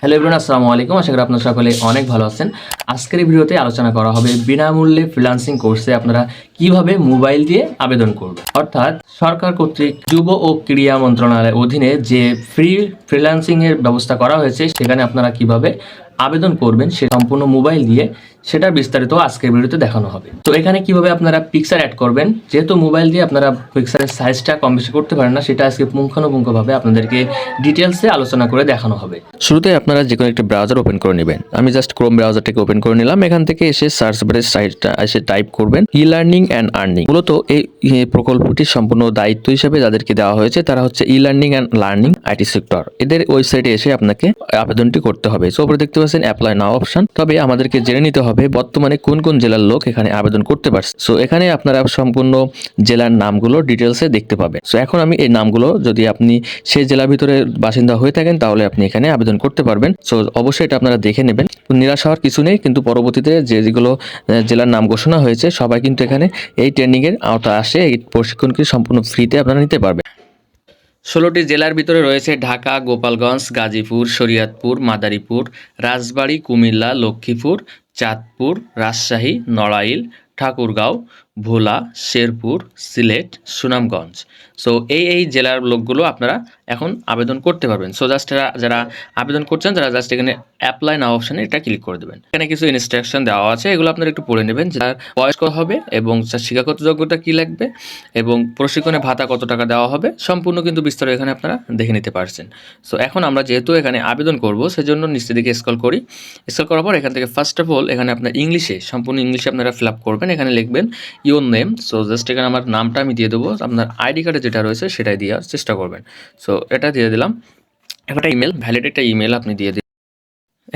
Hello everyone আসসালামু আলাইকুম। আশা করি আপনারা সকলে অনেক ভালো আছেন। আজকের ভিডিওতে আলোচনা করা হবে বিনামূল্যে ফ্রিল্যান্সিং কোর্সে আপনারা কীভাবে মোবাইল দিয়ে আবেদন করবেন। অর্থাৎ সরকার কর্তৃক যুব ও ক্রীড়া মন্ত্রণালয়ের অধীনে যে ফ্রি ফ্রিল্যান্সিং এর ব্যবস্থা করা হয়েছে, সেখানে আপনারা কীভাবে আবেদন করবেন, সে সম্পূর্ণ মোবাইল দিয়ে সেটার বিস্তারিত আজকের ভিডিওতে দেখানো হবে। তো এখানে কীভাবে আপনারা পিকচার অ্যাড করবেন, যেহেতু মোবাইল দিয়ে আপনারা পিকচারের সাইজটা কম বেশি করতে পারেন না, সেটা আজকে পুঙ্খানুপুঙ্খভাবে আপনাদেরকে ডিটেলসে আলোচনা করে দেখানো হবে। শুরুতে আপনারা যে কোনো একটা ব্রাউজার ওপেন করে নেবেন। আমি জাস্ট ক্রোম ব্রাউজারটাকে ওপেন করে নিলাম। এখান থেকে এসে সার্চ বারের সাইটটা এসে টাইপ করবেন ই লার্নিং অ্যান্ড আর্নিং মূলত এই প্রকল্পটির সম্পূর্ণ দায়িত্ব হিসেবে যাদেরকে দেওয়া হয়েছে, তারা হচ্ছে e learning and learning IT sector এদের ওয়েবসাইটে এসে আপনাকে আবেদনটি করতে হবে। সো উপরে দেখতে পাচ্ছেন অ্যাপ্লাই নাও অপশন তবে আমাদেরকে জেনে নিতে হবে বর্তমানে কোন কোন জেলার লোক এখানে আবেদন করতে পারছে? সো এখানে আপনারা সম্পূর্ণ জেলার নামগুলো ডিটেলসে দেখতে পাবেন সো এখন আমি এই নামগুলো যদি আপনি সেই জেলার ভিতরে বাসিন্দা হয়ে থাকেন, তাহলে আপনি এখানে আবেদন করতে পারবেন। সো অবশ্যই এটা আপনারা দেখে নেবেন। নিরাশ হওয়ার কিছু নেই, কিন্তু পরবর্তীতে যেগুলো জেলার নাম ঘোষণা হয়েছে, সবাই কিন্তু এখানে এই ট্রেনিংয়ের আওতা আসে, এই প্রশিক্ষণকে সম্পূর্ণ ফ্রিতে আপনারা নিতে পারবেন। ষোলোটি জেলার ভিতরে রয়েছে ঢাকা, গোপালগঞ্জ, গাজীপুর, শরীয়তপুর, মাদারীপুর, রাজবাড়ী, কুমিল্লা, লক্ষ্মীপুর চাঁদপুর রাজশাহী নড়াইল ঠাকুরগাঁও ভোলা, শেরপুর, সিলেট, সুনামগঞ্জ। সো এই এই জেলার লোকগুলো আপনারা এখন আবেদন করতে পারবেন। সো জাস্ট যারা আবেদন করছেন তারা জাস্ট এখানে অ্যাপ্লাই নাও অপশানে এটা ক্লিক করে দেবেন। এখানে কিছু ইনস্ট্রাকশন দেওয়া আছে, এগুলো আপনারা একটু পড়ে নেবেন যার বয়স কত হবে এবং তার শিক্ষাগত যোগ্যতা কী লাগবে এবং প্রশিক্ষণে ভাতা কত টাকা দেওয়া হবে, সম্পূর্ণ কিন্তু বিস্তারিত এখানে আপনারা দেখে নিতে পারছেন। সো এখন আমরা যেহেতু এখানে আবেদন করব, সেজন্য নিচের দিকে স্কল করি। স্কল করার পর এখান থেকে ফার্স্ট অফ অল এখানে আপনার ইংলিশে সম্পূর্ণ ইংলিশে আপনারা ফিল আপ করবেন। এখানে লিখবেন ইউর নেম। সো জাস্ট এখানে আমার নামটা আমি দিয়ে দেবো। আপনার আইডি কার্ডে যেটা রয়েছে সেটাই দেওয়ার চেষ্টা করবেন। সো এটা দিয়ে দিলাম। একটা ইমেল ভ্যালিড একটা ইমেল আপনি দিয়ে দিন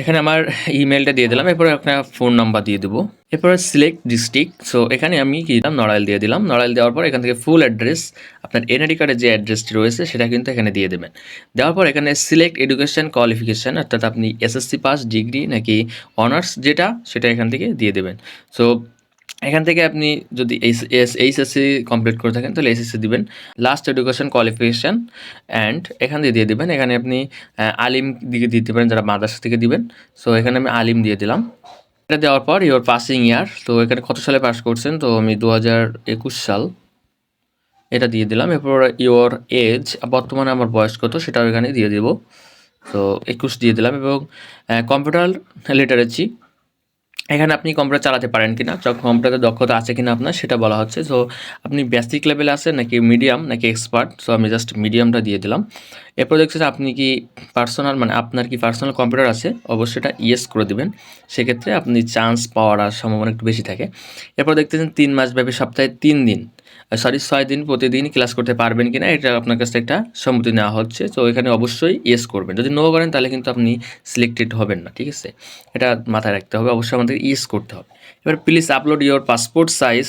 এখানে আমার ইমেলটা দিয়ে দিলাম। এরপরে আপনার ফোন নাম্বার দিয়ে দেবো। এরপরে সিলেক্ট ডিস্ট্রিক্ট। সো এখানে আমি কি দিলাম? নড়াইল দিয়ে দিলাম। নড়াইল দেওয়ার পর এখান থেকে ফুল অ্যাড্রেস, আপনার এনআইডি কার্ডের যে অ্যাড্রেসটি রয়েছে সেটা কিন্তু এখানে দিয়ে দেবেন। দেওয়ার পর এখানে সিলেক্ট এডুকেশন কোয়ালিফিকেশান, অর্থাৎ আপনি এসএসসি পাস, ডিগ্রি নাকি অনার্স যেটা, সেটা এখান থেকে দিয়ে দেবেন। সো এখান থেকে আপনি যদি এইচএসসি কমপ্লিট করে থাকেন, তাহলে এইচএসসি দিবেন। লাস্ট এডুকেশন কোয়ালিফিকেশান অ্যান্ড এখান দিয়ে দিয়ে দিবেন। এখানে আপনি আলিম দিকে দিতে পারেন, যারা মাদ্রাসা থেকে দিবেন। সো এখানে আমি আলিম দিয়ে দিলাম। এটা দেওয়ার পর ইওর পাসিং ইয়ার তো এখানে কত সালে পাস করছেন? তো আমি দু হাজার একুশ সাল এটা দিয়ে দিলাম। এরপর ইওর এজ বর্তমানে আমার বয়স কত, সেটাও এখানে দিয়ে দেবো। তো একুশ দিয়ে দিলাম এবং কম্পিউটার লিটারেচি এখানে আপনি কম্পিউটার চালাতে পারেন কিনা কম্পিউটারে দক্ষতা আছে কিনা আপনার, সেটা বলা হচ্ছে। সো আপনি বেসিক লেভেলে আছেন নাকি মিডিয়াম নাকি এক্সপার্ট সো আমি জাস্ট মিডিয়ামটা দিয়ে দিলাম। এরপর দেখছি আপনি কি পার্সোনাল মানে আপনার কি পার্সোনাল কম্পিউটার আছে? অবশ্যই এটা ইয়েস করে দেবেন। সেক্ষেত্রে আপনি চান্স পাওয়ার আর সম্ভাবনা একটু বেশি থাকে। এরপর দেখতেছেন তিন মাস ব্যাপী সপ্তাহে তিন দিন। সরি ছয় দিন প্রতিদিন ক্লাস করতে পারবেন কিনা এটা আপনার কাছে একটা সম্মতি নেওয়া হচ্ছে। তো এখানে অবশ্যই ইয়েস করবেন। যদি নো করেন, তাহলে কিন্তু আপনি সিলেক্টেড হবেন না, ঠিক আছে? এটা মাথায় রাখতে হবে। অবশ্যই আমাদের ইয়েস করতে হবে। এবার please upload your passport size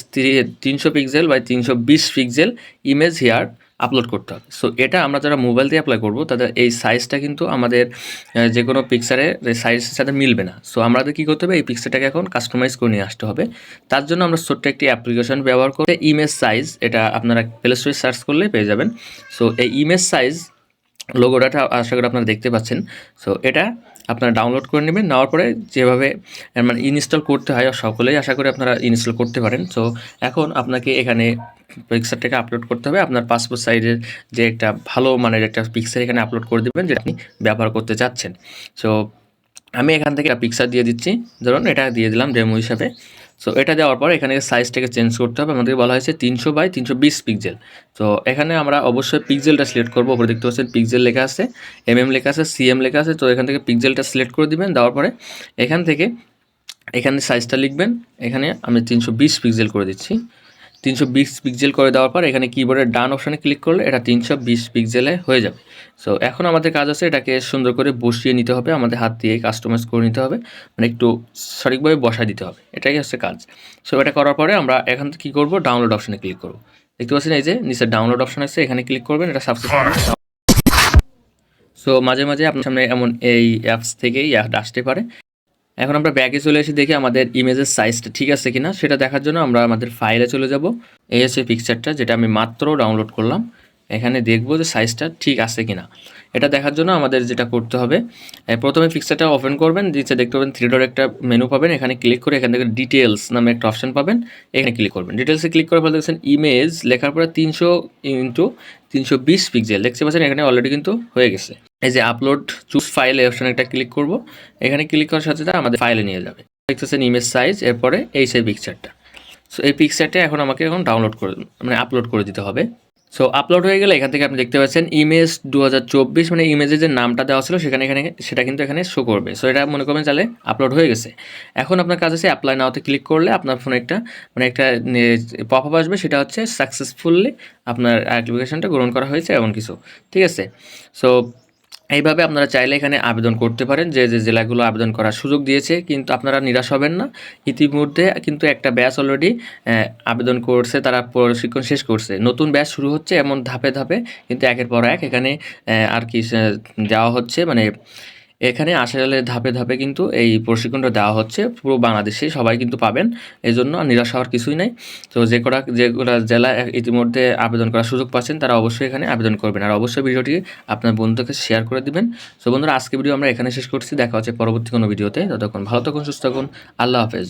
তিনশো পিক্সেল বাই তিনশো বিশ পিক্সেল ইমেজ হেয়ার আপলোড করতে হবে। সো এটা আমরা যারা মোবাইল দিয়ে অ্যাপ্লাই করব, তাদের এই সাইজটা কিন্তু আমাদের যে কোনো পিকচারে সাইজের সাথে মিলবে না। সো আমাদের কী করতে হবে? এই পিকচারটাকে এখন কাস্টমাইজ করে নিয়ে আসতে হবে। তার জন্য আমরা ছোট্ট একটি অ্যাপ্লিকেশন ব্যবহার করতে ইমেজ সাইজ এটা আপনারা প্লে স্টোরে সার্চ করলে পেয়ে যাবেন। সো এই ইমেজ সাইজ লোগোটা আশা করি আপনারা দেখতে পাচ্ছেন। সো এটা আপনারা ডাউনলোড করে নেবেন। নেওয়ার পরে যেভাবে মানে ইনস্টল করতে হয়, সকলেই আশা করি আপনারা ইনস্টল করতে পারেন। সো এখন আপনাকে এখানে পিকচারটাকে আপলোড করতে হবে। আপনার পাসপোর্ট সাইজের যে একটা ভালো মানের একটা পিকচার এখানে আপলোড করে দেবেন, যেটা আপনি ব্যবহার করতে চাচ্ছেন। সো আমি এখান থেকে পিকচার দিয়ে দিচ্ছি। ধরুন, এটা দিয়ে দিলাম ডেমো হিসাবে। সো এটা দেওয়ার পর এখানে সাইজটাকে চেঞ্জ করতে হবে। আমাদের বলা হয়েছে তিনশো বাই তিনশো বিশ পিক্সেল তো এখানে আমরা অবশ্যই পিক্সেলটা সিলেক্ট করব। ওপরে দেখতে পাচ্ছেন পিক্সেল লেখা আছে এম এম লেখা আছে সিএম লেখা আছে। তো এখান থেকে পিক্সেলটা সিলেক্ট করে দিবেন। দেওয়ার পরে এখান থেকে এখানে সাইজটা লিখবেন। এখানে আমি তিনশো বিশ পিক্সেল করে দিচ্ছি। তিনশো বিশ পিক্সেল করে দেওয়ার পর এখানে কিবোর্ডের ডান অপশানে ক্লিক করলে এটা তিনশো বিশ পিক্সেলে হয়ে যাবে। সো এখন আমাদের কাজ আছে এটাকে সুন্দর করে বসিয়ে নিতে হবে, আমাদের হাত দিয়ে কাস্টমাইজ করে নিতে হবে মানে একটু সঠিকভাবে বসায় দিতে হবে। এটাই হচ্ছে কাজ। সো এটা করার পরে আমরা এখান থেকে কী করব? ডাউনলোড অপশানে ক্লিক করব। দেখতে পাচ্ছেন এই যে নিচে ডাউনলোড অপশান আছে, এখানে ক্লিক করবেন, এটা সাবস্ক্রাইব সো মাঝে মাঝে আপনার সামনে এমন এই অ্যাপস থেকেই আসতে পারে। এখন আমরা ব্যাগে চলে এসে দেখি আমাদের ইমেজের সাইজটা ঠিক আছে কিনা, সেটা দেখার জন্য আমরা আমাদের ফাইলে চলে যাব। এই আছে পিকচারটা যেটা আমি মাত্র ডাউনলোড করলাম। এখানে দেখব যে সাইজটা ঠিক আছে কিনা। এটা দেখার জন্য আমাদের যেটা করতে হবে প্রথমে পিকচারটা ওপেন করবেন, নিচে দেখতে পাবেন থ্রি ডট একটা মেনু পাবেন, এখানে ক্লিক করে এখান থেকে ডিটেলস নামে একটা অপশন পাবেন, এখানে ক্লিক করবেন। ডিটেলসে ক্লিক করে ফেলে দেখছেন ইমেজ লেখার পরে তিনশো ইন্টু তিনশো বিশ পিক্সেল দেখতে পাচ্ছেন এখানে অলরেডি কিন্তু হয়ে গেছে। এই যে আপলোড চুজ ফাইল এই অপশানে একটা ক্লিক করব, এখানে ক্লিক করার সাথে সাথে আমাদের ফাইলে নিয়ে যাবে। দেখতেছেন ইমেজ সাইজ এরপরে এই সেই পিকচারটা সো এই পিকচারটা এখন আমাকে এখন ডাউনলোড করে মানে আপলোড করে দিতে হবে। সো আপলোড হয়ে গেলে এখান থেকে আপনি দেখতে পাচ্ছেন ইমেজ দু হাজার চব্বিশ মানে ইমেজের যে নামটা দেওয়া ছিল, সেখানে এখানে সেটা কিন্তু এখানে শো করবে। সো এটা মনে করবেন চালে আপলোড হয়ে গেছে। এখন আপনার কাজ আছে অ্যাপ্লাই নাওতে ক্লিক করলে আপনার ফোনে একটা মানে একটা পপ আপ আসবে, সেটা হচ্ছে সাকসেসফুলি আপনার অ্যাপ্লিকেশনটা গ্রহণ করা হয়েছে এমন কিছু। ঠিক আছে? সো এইভাবে আপনারা চাইলে এখানে আবেদন করতে পারেন। যে যে জেলাগুলো আবেদন করার সুযোগ দিয়েছে, কিন্তু আপনারা নিরাশ হবেন না। ইতিমধ্যে কিন্তু একটা ব্যাচ অলরেডি আবেদন করছে, তারা প্রশিক্ষণ শেষ করছে। নতুন ব্যাচ শুরু হচ্ছে এমন ধাপে ধাপে, কিন্তু একের পর এক এখানে আর কি যাওয়া হচ্ছে। মানে এখানে আসলে ধাপে ধাপে কিন্তু এই প্রশিক্ষণটা দেওয়া হচ্ছে। পুরো বাংলাদেশে সবাই কিন্তু পাবেন। এই জন্য নিরাশ হওয়ার কিছুই নাই। তো যে কটা যে কটা জেলা ইতিমধ্যে আবেদন করার সুযোগ পাচ্ছেন, তারা অবশ্যই এখানে আবেদন করবেন। আর অবশ্যই ভিডিওটি আপনার বন্ধুকে শেয়ার করে দিবেন। তো বন্ধুরা আজকে ভিডিও আমরা এখানে শেষ করছি। দেখা হচ্ছে পরবর্তী কোনো ভিডিওতে। ততক্ষণ ভালো থাকুন, সুস্থ থাকুন। আল্লাহ হাফেজ।